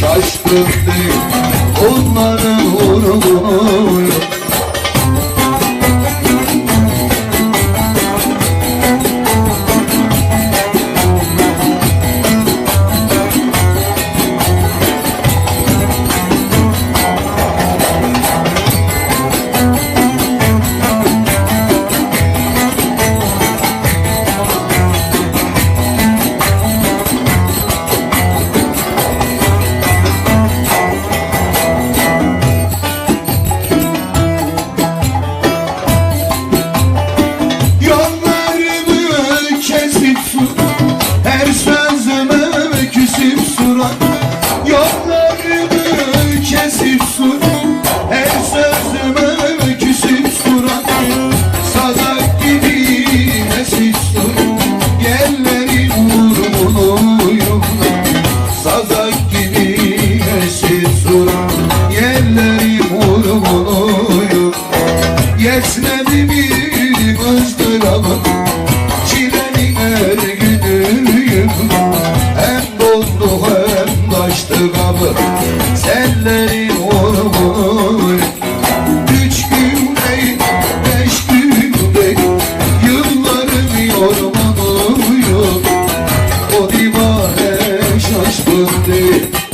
Şaşkın değil Onların vurgunuyum kabı Senlerin ormanı Üç gün değil, beş gün değil Yıllarım yormanı O divane şaşkın değil.